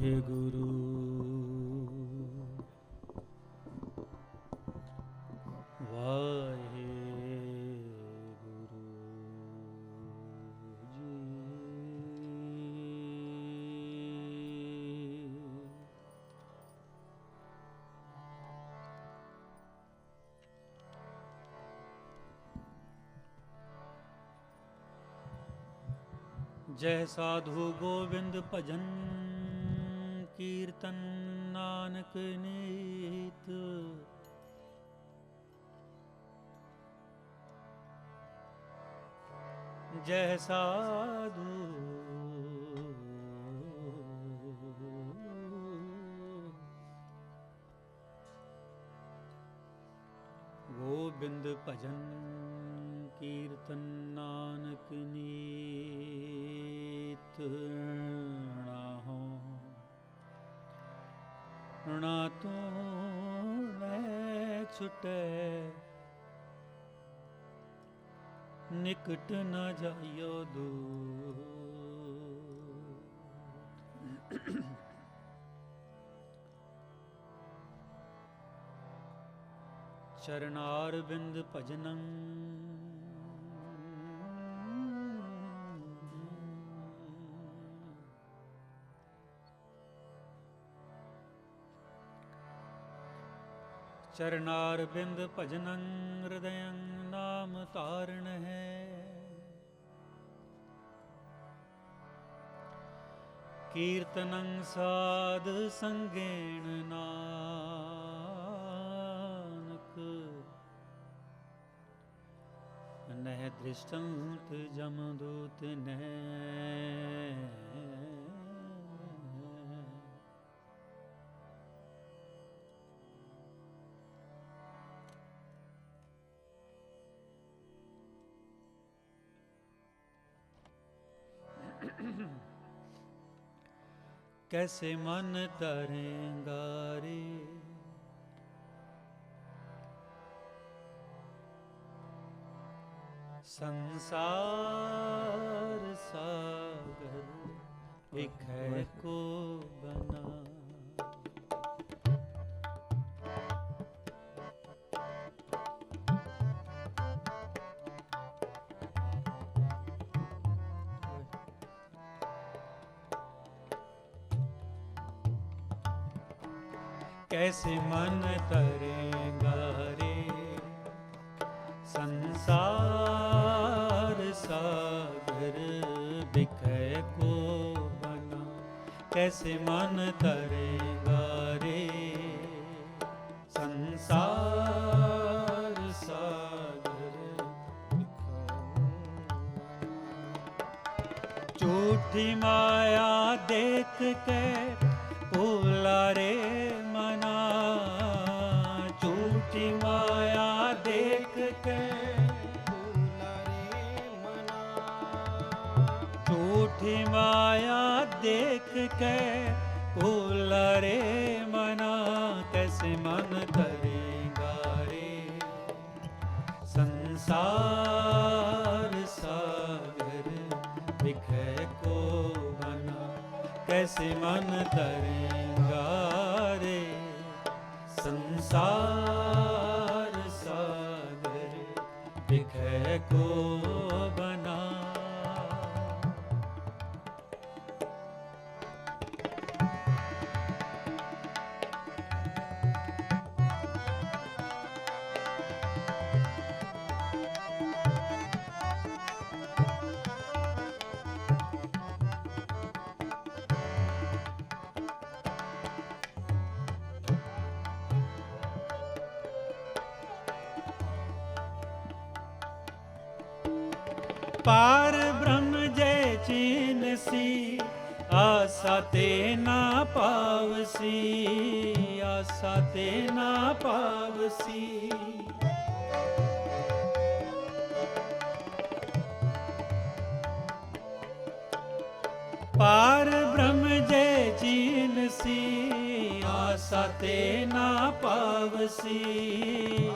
ਵਾਹਿਗੁਰੂ ਵਾਹਿਗੁਰੂ ਜੀ। ਜੈ ਸਾਧੂ ਗੋਬਿੰਦ ਭਜਨ। ਨਾਨਕ ਨੀਤ ਜੈ ਸਾਧੂ। ਗੋਬਿੰਦ ਭਜਨ ਕੀਰਤਨ ਨਾਨਕ ਨੀਤ। ਨਾ ਤੂੰ ਲੈ ਛੁਟੈ। ਨਿਕਟ ਨਾ ਜਾਇਓ ਦੂਰ। ਚਰਨਾਰ ਬਿੰਦ ਭਜਨੰ ਚਰਨਾਰ ਬਿੰਦ ਭਜਨੰ ਹਿਰਦਯੰ ਨਾਮ ਤਾਰਣ ਹੈ। ਕੀਰਤਨੰ ਸਾਧ ਸੰਗੇਣ ਨਾਨਕ। ਨਹਿ ਦ੍ਰਿਸ਼ਟੰਤ ਜਮਦੂਤ ਨਹਿ। ਕੈਸੇ ਮਨ ਤਰੇਂਗਾ ਰੇ ਸੰਸਾਰ ਸਾਗਰ ਇੱਕ ਹੈ ਕੋ कैसे मन तरेगा रे? संसार सागर बिखय को बना कैसे मन तरेगा रे? संसार सागर झूठी माया देख के भूला रे ਝੂਠੀ ਮਾਇਆ ਦੇਖ ਕੇ ਭੁੱਲ ਰੇ ਮਨਾ ਕੈਸੇ ਮਨ ਕਰੇਗਾ ਰੇ। ਸੰਸਾਰ ਸਾਗਰ ਵਿਖੇ ਕੋ ਮਨਾ ਕੈਸੇ ਮਨ ਤਰੇਗਾ ਰੇ। ਸੰਸਾਰ ਸਾਗਰ ਵਿਖੇ ਕੋ ਪਾਰ ਬ੍ਰਹਮ ਜੈ ਚੀਨ ਸੀ, ਆਸਾ ਤੇ ਨਾ ਪਾਵਸੀ ਆਸਾ ਤੇ ਨਾ ਪਾਵਸੀ ਪਾਰ ਬ੍ਰਹਮ ਜੈ ਚੀਨ ਸੀ, ਆਸਾ ਤੇ ਨਾ ਪਾਵਸੀ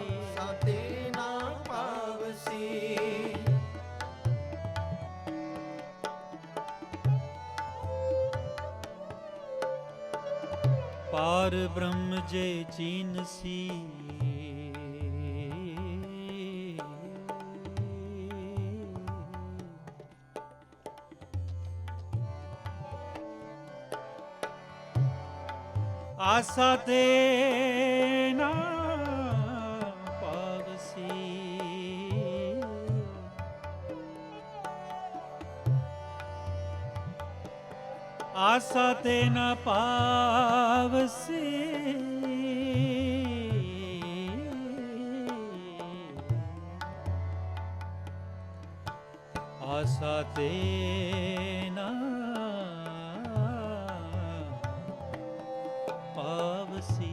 ਪਾਰ ਬ੍ਰਹਮ ਜੇ ਚੀਨ ਸੀ। ਆਸਾ ਤੇ ਨਾ ਆਸਾ ਤੇ ਨ ਪਾਵਸੀ ਆਸਾ ਤੇ ਨ ਪਾਵਸੀ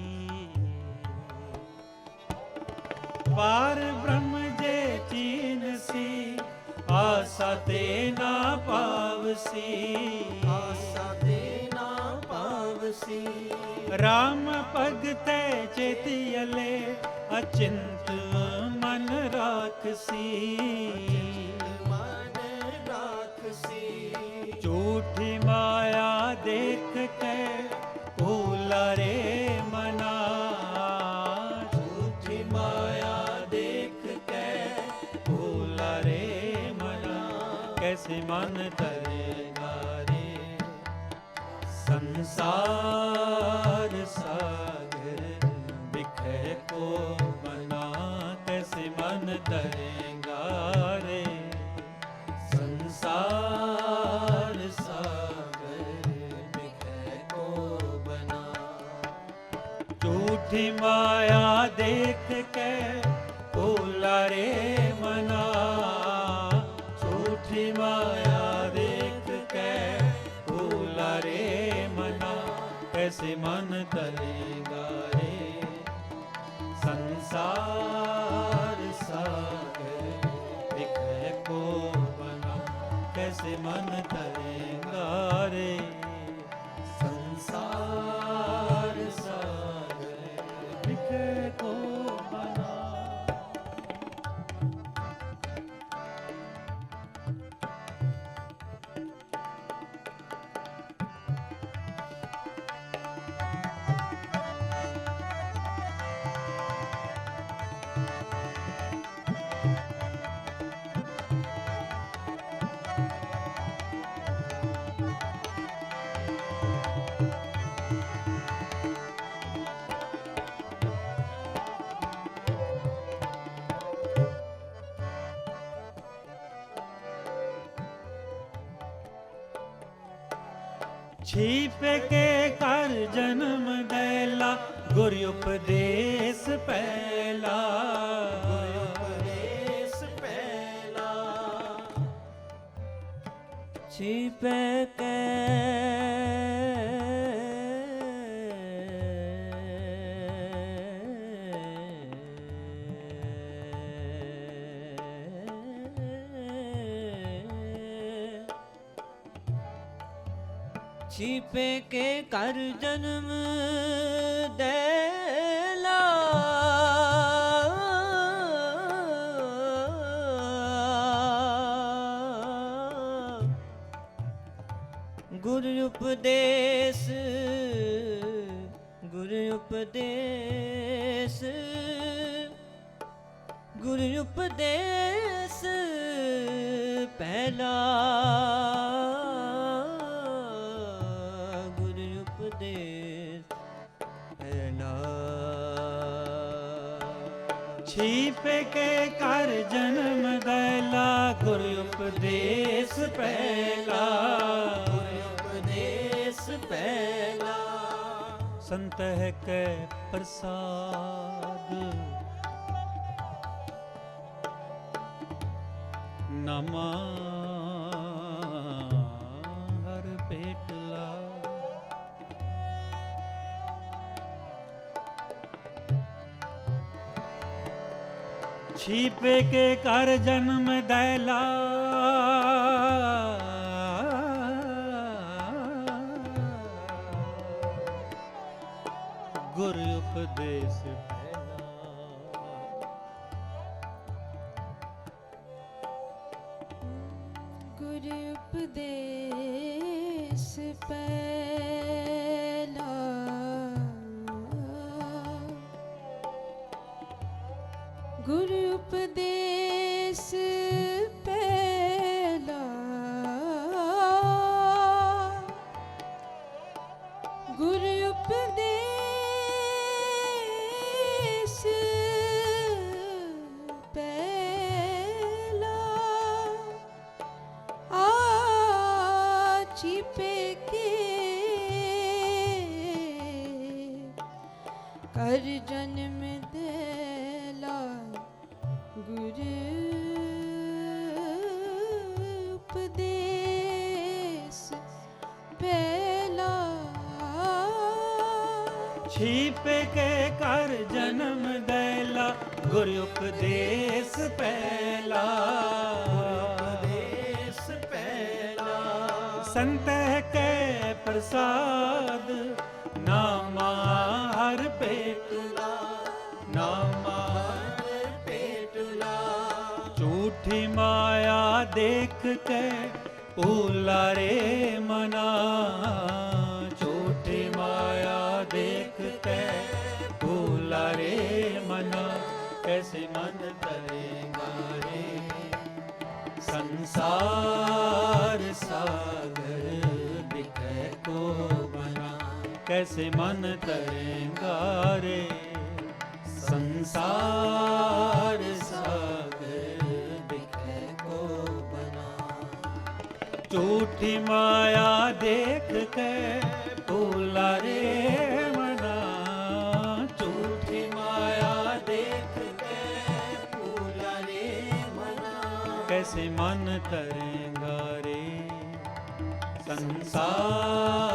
ਪਾਰ ਬ੍ਰਹਮ ਜੇ ਚੀਨ ਸੀ, ਆਸਾ ਤੇ ਨਾ ਪਾਵਸੀ ਪਾਵਸੀ ਰਾਮ ਭਗਤੈ ਚੇਤਿਅਲੇ ਅਚਿੰਤ ਮਨ ਰਾਖਸੀ ਮਨ ਰਾਖਸੀ ਝੂਠੀ ਮਾਇਆ ਦੇਖ ਕੇ ਭੂਲਾ ਰੇ ਮਨਾ ਝੂਠੀ ਮਾਇਆ ਦੇਖ ਕੇ ਭੂਲਾ ਰੇ ਮਨਾ ਕੈਸੇ ਮਨ ਸੰਸਾਰ ਸਾਗਰ ਬਿਖੇ ਕੋ ਬਨਾ ਕੈਸੇ ਮਨ ਤਰੇਗਾ ਰੇ। ਸੰਸਾਰ ਸਾਗਰ ਬਿਖੇ ਕੋ ਬਨਾ ਝੂਠੀ ਮਾਇਆ ਦੇਖ ਕੇ ਭੋਲਾ ਰੇ। ਕੈਸੇ ਮਨ ਤਰੇਗਾ ਰੇ ਸੰਸਾਰ ਸਾਗਰ ਵਿਖੇ ਕੋ ਬਨਾ ਕੈਸੇ ਮਨ ਤਰੇਗਾ ਰੇ ਛੀਪ ਕੇ ਕਰ ਜਨਮ ਦੇਲਾ ਗੁਰ ਉਪਦੇਸ ਪਹਿਲਾ ਗੁਰ ਉਪਦੇਸ ਪਹਿਲਾ ਛੀਪ ਹਰ ਜਨਮ ਦੇ ਗੁਰ ਉਪਦੇਸ ਗੁਰ ਉਪਦੇਸ ਗੁਰ ਉਪਦੇਸ ਪਹਿਲਾ। ਉਪਦੇਸ ਪਹਿਲਾ। ਉਪਦੇਸ ਪਹਿਲਾ। ਸੰਤਹਿ ਕੈ ਪ੍ਰਸਾਦ। ਨਮਾ ਛੀਪੇ ਕੇ ਕਰ ਜਨਮ ਦੈਲਾ ਜਨਮ ਦੇਲਾ ਗੁਰ ਉਪਦੇਸ ਪਹਿਲਾ ਛੀਪ ਕੇ ਕਰ ਜਨਮ ਦੈਲਾ ਗੁਰ ਉਪਦੇਸ ਪਹਿਲਾ। ਦੇਸ ਪਹਿਲਾ। ਸੰਤਹਿ ਕੇ ਪ੍ਰਸਾਦ ਕੇ ਭੂਲਾ ਰੇ ਮਨਾ ਝੂਠੀ ਮਾਇਆ ਦੇਖ ਕੇ ਭੂਲਾ ਰੇ ਮਨਾ ਕੈਸੇ ਮਨ ਕਰੇਗਾ ਰੇ ਸੰਸਾਰ सागर बिखै को बना कैसे मन तरेगा रे संसार ਝੂਠੀ ਮਾਇਆ ਦੇਖ ਕੇ ਭੂਲਾ ਰੇ ਮਨਾ। ਝੂਠੀ ਮਾਇਆ ਦੇਖ ਕੇ ਭੂਲਾ ਰੇ ਮਨਾ। ਕੈਸੇ ਮਨ ਤਰੇਗਾ ਰੇ? ਸੰਸਾਰ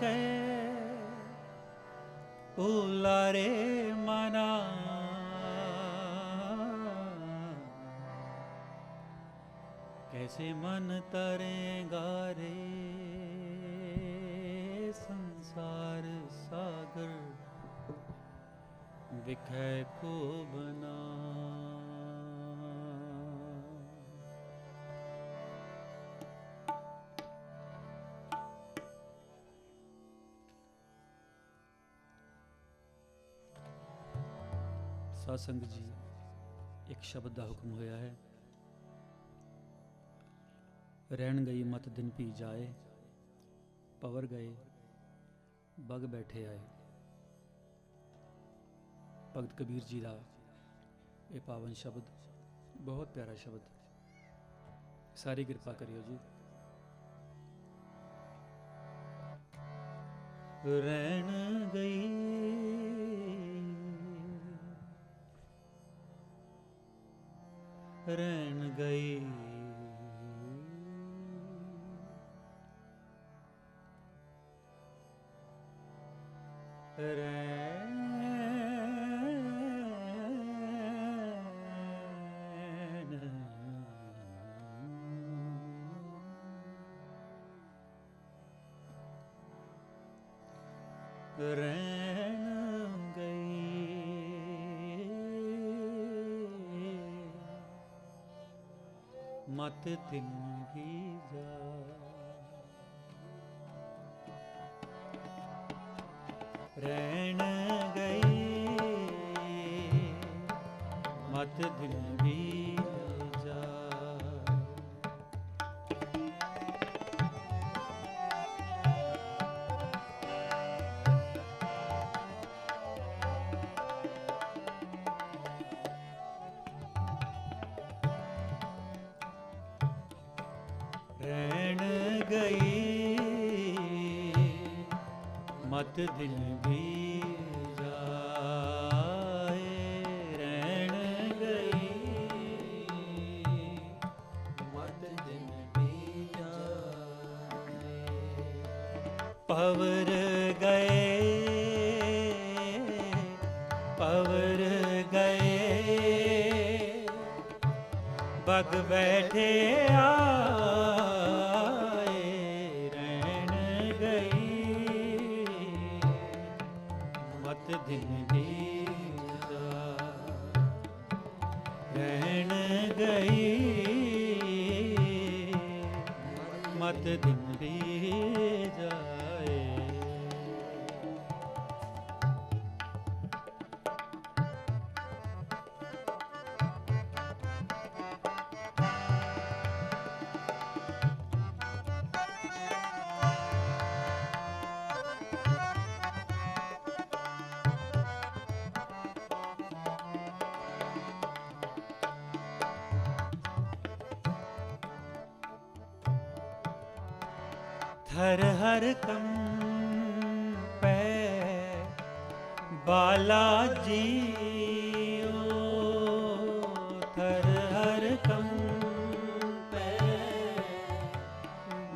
ਕੈ ਉਲਾਰੇ ਮਨਾ। ਕੈਸੇ ਮਨ ਤਰੇਗਾ ਰੇ ਸੰਸਾਰ ਸਾਗਰ ਵਿਖੇ ਕੋ ਬਨ ਸਾਧ ਸੰਗਤ ਜੀ, ਇੱਕ ਸ਼ਬਦ ਦਾ ਹੁਕਮ ਹੋਇਆ ਹੈ। ਰਹਿਣ ਗਈ, ਮਤ ਦਿਨ ਪੀ ਜਾਏ, ਪਵਰ ਗਏ, ਬਗ ਬੈਠੇ ਆਏ। ਭਗਤ ਕਬੀਰ ਜੀ ਦਾ ਇਹ ਪਾਵਨ ਸ਼ਬਦ, ਬਹੁਤ ਪਿਆਰਾ ਸ਼ਬਦ। ਸਾਰੀ ਕਿਰਪਾ ਕਰਿਓ ਜੀ। ਰਹਿਣ ਗਈ गीरे අතතින් ਰਹਿਣ ਗਈ। ਮਤ ਦਿਲ ਵੀ ਗਈ। ਮਤ ਦਿਲ ਵੀ ਪਵਰ ਗਏ ਪਵਰ ਗਏ। ਬਗ ਬੈਠੇ ਆ। ਥਰ ਹਰ ਕੰਪੈ ਬਾਲਾ ਜੀਓ ਥਰ ਹਰ ਕੰਪੈ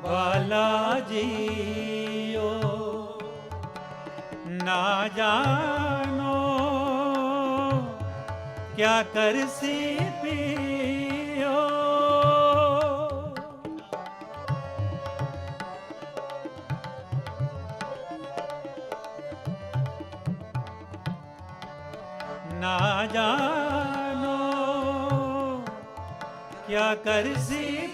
ਬਾਲਾ ਜੀਓ ਨਾ ਜਾਣੋ ਕਿਆ ਕਰਸੀ ਪੀਓ। ਨਾ ਜਾਣੋ ਕਿਆ ਕਰਸੀ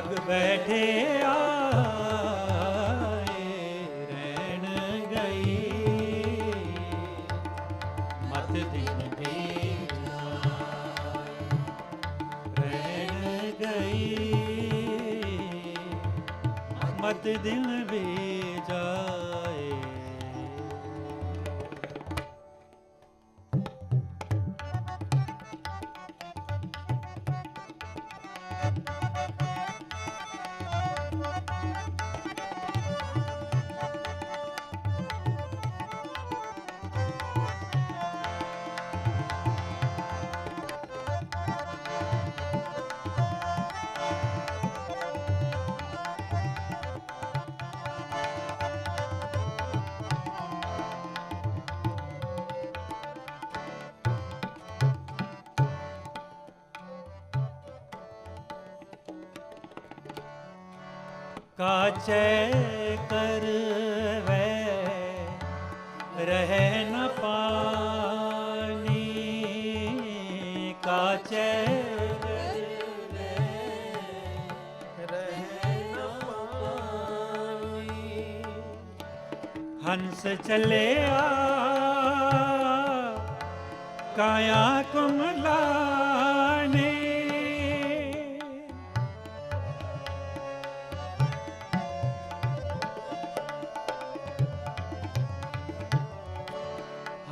ਵਗ ਬੈਠੇ ਆਏ ਰਹਿਣ ਗਈ। ਮਤ ਦਿਨ ਵੀ ਰਹਿਣ ਗਈ। ਮਤ ਦਿਨ ਕਾਚੈ ਕਰਵੈ ਰਹਿ ਨ ਪਾਣੀ ਕਾਚੈ ਰਹਿ ਹੰਸ ਚੱਲਿਆ ਕਾਇਆ ਕਮਲਾ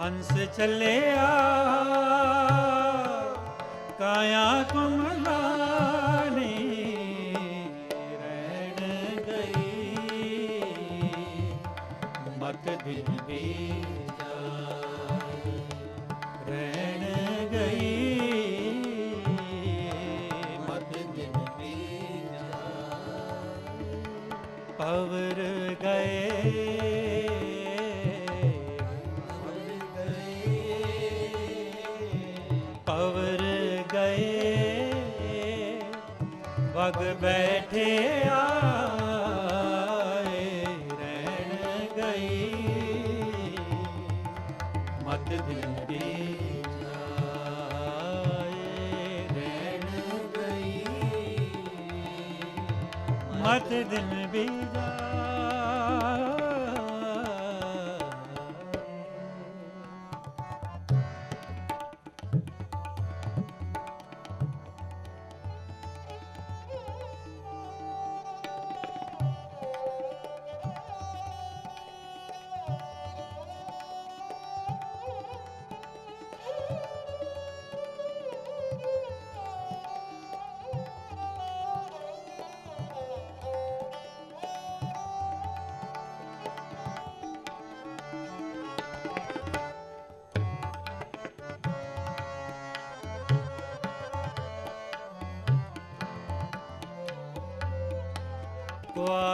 ਹੰਸ ਚੱਲਿਆ। ਕਾਇਆ ਕੁਮਲਾਨੇ ਰਹਿਣ ਗਈ। ਮਤ ਦਿਨ ਵੀ ਜਾਏ ਵਗ ਬੈਠੇ ਆਏ ਰਹਿਣ ਗਈ। ਮਤ ਦਿਨ ਦੀ ਜਾਏ ਰਹਿਣ ਗਈ। ਮਤ ਦਿਨ ਵੀ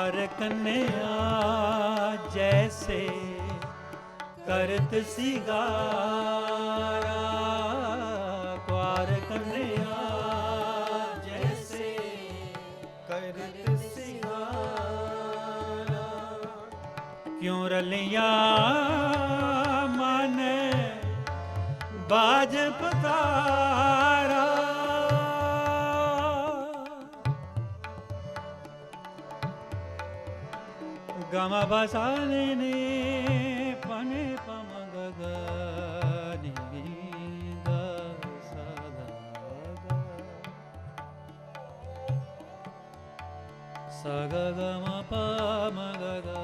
ਕੁਆਰ ਕੰਨਿਆ ਜੈਸੇ ਕਰਤ ਸਿਗਾਰਾ ਕੁਆਰ ਕੰਨਿਆ ਜੈਸੇ ਕਰਤ ਸਿਗਾਰਾ ਕਿਉਂ ਰਲਿਆ ਮਨ ਬਾਜ Patara gama basale ne pane pamagaga ninda sagaga sagaga ma pamagaga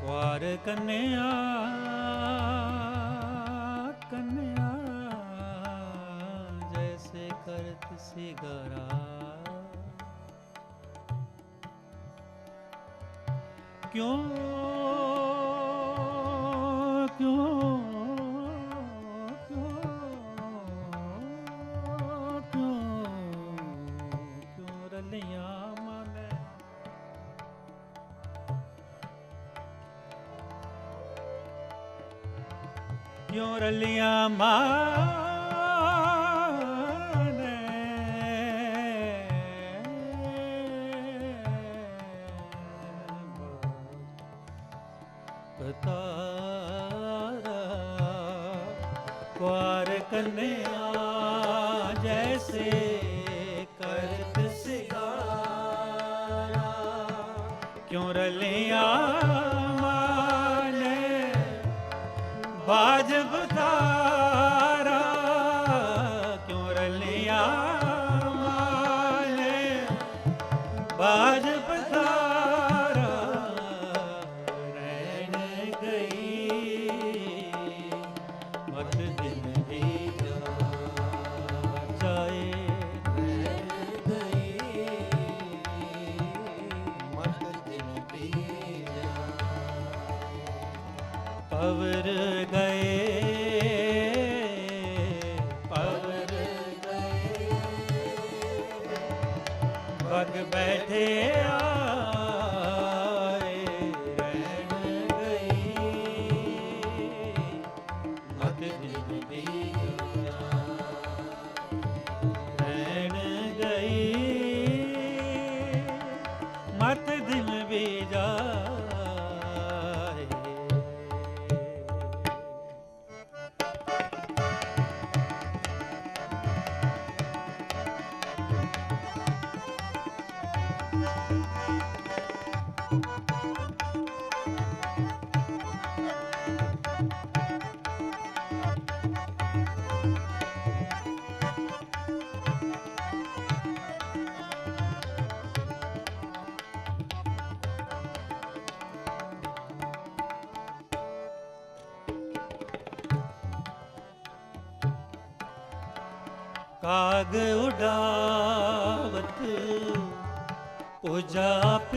Quare canne aaa ਜੈਸੇ ਕਰਤ ਸਿਗਰਾ ਕਿਉਂ ਕਿਉਂ ਕਿਉਂ ਕਿਉਂ ਕਿਉਂ ਕਿਉਂ ਮਾਨੇ ਬਾਜ ਬਤਾਰਾ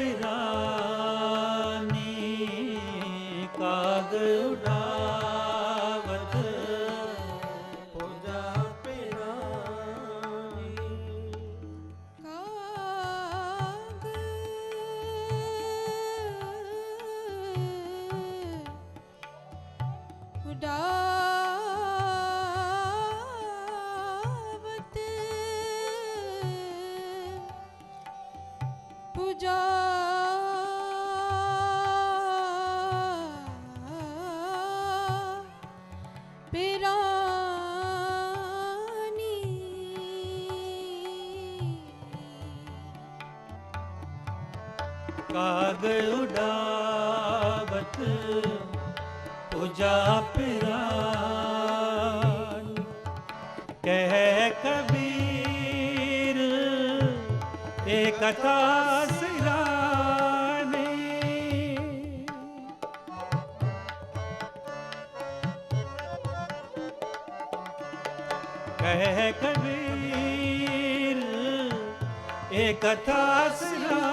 Hare ਇਹ ਕਥਾ ਸਿਰਾਨੀ ਕਹਿ ਕਬੀਰ ਇਹ ਕਥਾ ਸਿਰਾਨੀ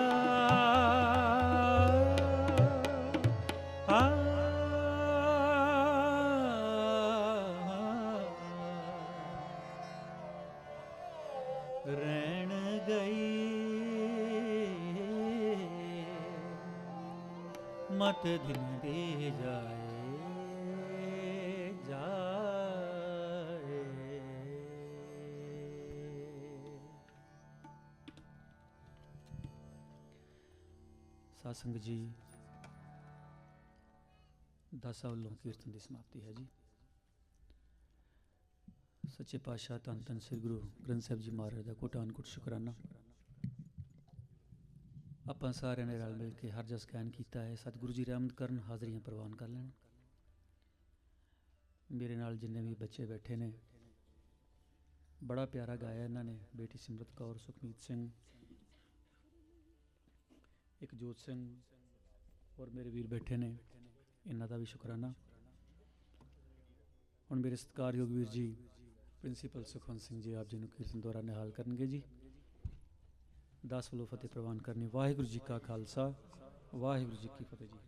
ਮਤ ਦਿਨ ਦੇ ਜਾਏ ਜਾਏ। ਸਾਧ ਜੀ, ਦਾਸਾਂ ਵੱਲੋਂ ਕੀਰਤਨ ਦੀ ਸਮਾਪਤੀ ਹੈ ਜੀ। ਸੱਚੇ ਪਾਤਸ਼ਾਹ ਧੰਨ ਧੰਨ ਸ੍ਰੀ ਗੁਰੂ ਗ੍ਰੰਥ ਸਾਹਿਬ ਜੀ ਮਹਾਰਾਜ ਦਾ ਕੋਟਾਨ ਕੋਟ ਸ਼ੁਕਰਾਨਾ। ਆਪਾਂ ਸਾਰਿਆਂ ਨੇ ਰਲ ਮਿਲ ਕੇ ਹਰ ਜਸ ਕਹਿਣ ਕੀਤਾ ਹੈ। ਸਤਿਗੁਰੂ ਜੀ ਰਹਿਮਤ ਕਰਨ, ਹਾਜ਼ਰੀਆਂ ਪ੍ਰਵਾਨ ਕਰ ਲੈਣ। ਮੇਰੇ ਨਾਲ ਜਿੰਨੇ ਵੀ ਬੱਚੇ ਬੈਠੇ ਨੇ, ਬੜਾ ਪਿਆਰਾ ਗਾਇਆ ਇਹਨਾਂ ਨੇ, ਬੇਟੀ ਸਿਮਰਤ ਕੌਰ, ਸੁਖਮੀਤ ਸਿੰਘ ਇੱਕ ਜੋਤ ਸਿੰਘ ਔਰ ਮੇਰੇ ਵੀਰ ਬੈਠੇ ਨੇ, ਇਹਨਾਂ ਦਾ ਵੀ ਸ਼ੁਕਰਾਨਾ। ਹੁਣ ਮੇਰੇ ਸਤਿਕਾਰਯੋਗ ਵੀਰ ਜੀ, ਪ੍ਰਿੰਸੀਪਲ ਸੁਖਵੰਤ ਸਿੰਘ ਜੀ ਆਪ ਜੀ ਨੂੰ ਕੀਰਤਨ ਦੁਆਰਾ ਨਿਹਾਲ ਕਰਨਗੇ ਜੀ। 10 ਵੱਲੋਂ ਫਤਿਹ ਪ੍ਰਵਾਨ ਕਰਨੀ। ਵਾਹਿਗੁਰੂ ਜੀ ਕਾ ਖਾਲਸਾ ਵਾਹਿਗੁਰੂ ਜੀ ਕੀ ਫਤਿਹ ਜੀ।